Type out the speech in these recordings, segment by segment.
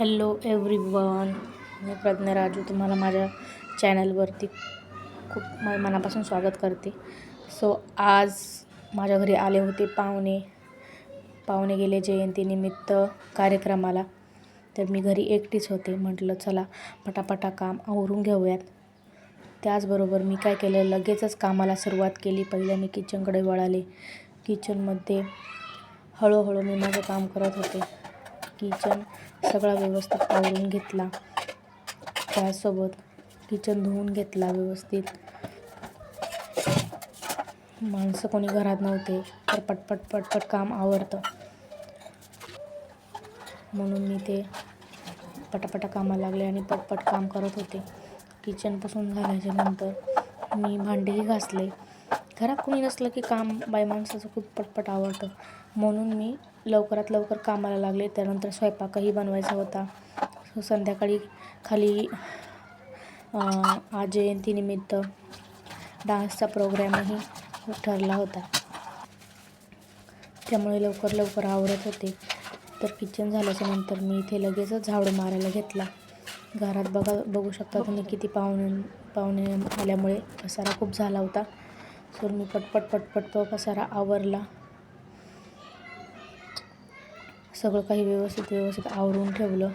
Hello everyone मी प्रज्ञा राजू तुम्हाला माझ्या चॅनलवरती खूप म मनापासून स्वागत करते. सो आज माझ्या घरी आले होते पाहुणे. पाहुणे गेले जयंतीनिमित्त कार्यक्रमाला. तर मी घरी एकटीच होते. म्हटलं चला पटापटा काम आवरून घेऊयात. त्याचबरोबर मी काय केलं लगेचच कामाला सुरुवात केली. पहिल्या मी किचनकडे वळाले. किचनमध्ये हळूहळू मी माझं काम करत होते. किचन सगळा व्यवस्थित आवरून घेतला. त्यासोबत किचन धुवून घेतला व्यवस्थित. माणसं कोणी घरात नव्हते तर पटपट पटपट काम आवरतं. म्हणून मी ते पटापटा कामाला लागले आणि पटपट काम करत होते. किचनपासून झाल्याच्यानंतर झाल्याच्यानंतर मी भांडेही घासले. घरात कोणी नसलं की काम बाई माणसाचं खूप पटपट आवडतं म्हणून मी लवकरात लवकर कामाला लागले. त्यानंतर स्वयंपाकही बनवायचा होता. सो संध्याकाळी खाली आज जयंतीनिमित्त डान्सचा प्रोग्रॅमही ठरला होता. त्यामुळे लवकर लवकर आवरत होते. तर किचन झाल्याच्यानंतर मी इथे लगेचच झाडू मारायला घेतला. घरात बघा बघू शकता तुम्ही किती पाहुणे पाहुणे आल्यामुळे पसारा खूप झाला होता. सो मी पटपट पटपट तो पसारा आवरला. सगळं काही व्यवस्थित व्यवस्थित आवरून ठेवलं.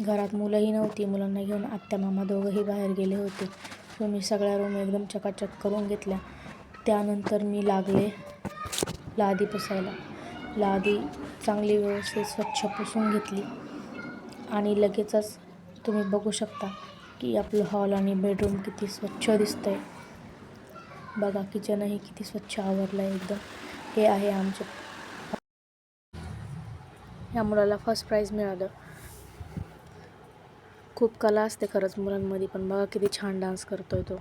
घरात मुलंही नव्हती मुलांना घेऊन आत्या मामा दोघंही बाहेर गेले होते. सो मी सगळ्या रूम एकदम चकाचक करून घेतल्या. त्यानंतर मी लागले लादी पुसायला. लादी चांगली व्यवस्थित स्वच्छ पुसून घेतली. आणि लगेचच तुम्ही बघू शकता की आपलं हॉल आणि बेडरूम किती स्वच्छ दिसतंय. बघा किचनही किती स्वच्छ आवरलं आहे एकदम. हे आहे आमचे. ह्या मुलाला फर्स्ट प्राईज मिळालं. खूप कला असते खरंच मुलांमध्ये पण बघा किती छान डान्स करतो आहे तो.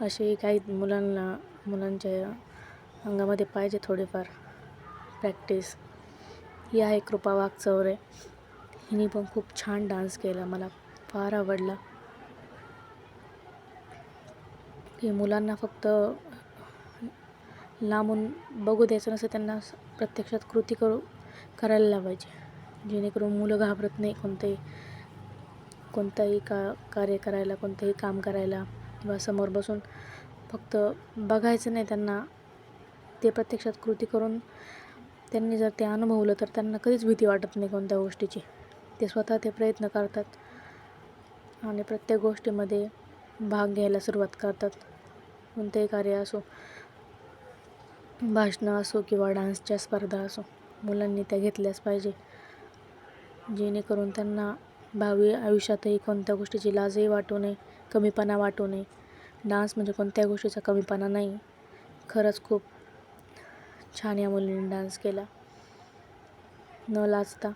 असे काही मुलांना मुलांच्या अंगामध्ये पाहिजे थोडेफार प्रॅक्टिस ही आहे कृपा वाघचौरे हिने पण खूप छान डान्स केला मला फार आवडला. की मुलांना फक्त लांबून बघू द्यायचं नसतं त्यांना स- प्रत्यक्षात कृती करू करायला लावायची. जेणेकरून मुलं घाबरत नाही कोणतंही कोणतंही का कार्य करायला कोणतंही काम करायला किंवा समोर बसून फक्त बघायचं नाही त्यांना ते प्रत्यक्षात कृती करून त्यांनी जर ते अनुभवलं तर त्यांना कधीच भीती वाटत नाही कोणत्या गोष्टीची. ते स्वतः ते प्रयत्न करतात आणि प्रत्येक गोष्टीमध्ये भाग घ्यायला सुरुवात करतात. कोणतेही कार्य असो भाषणं असो किंवा डान्सच्या स्पर्धा असो मुलांनी त्या घेतल्याच पाहिजे. जेणेकरून त्यांना भावी आयुष्यातही कोणत्या गोष्टीची लाजही वाटू नये कमीपणा वाटू नये. डान्स म्हणजे कोणत्या गोष्टीचा कमीपणा नाही. खरंच खूप छान या मुलीने डान्स केला. न लाजता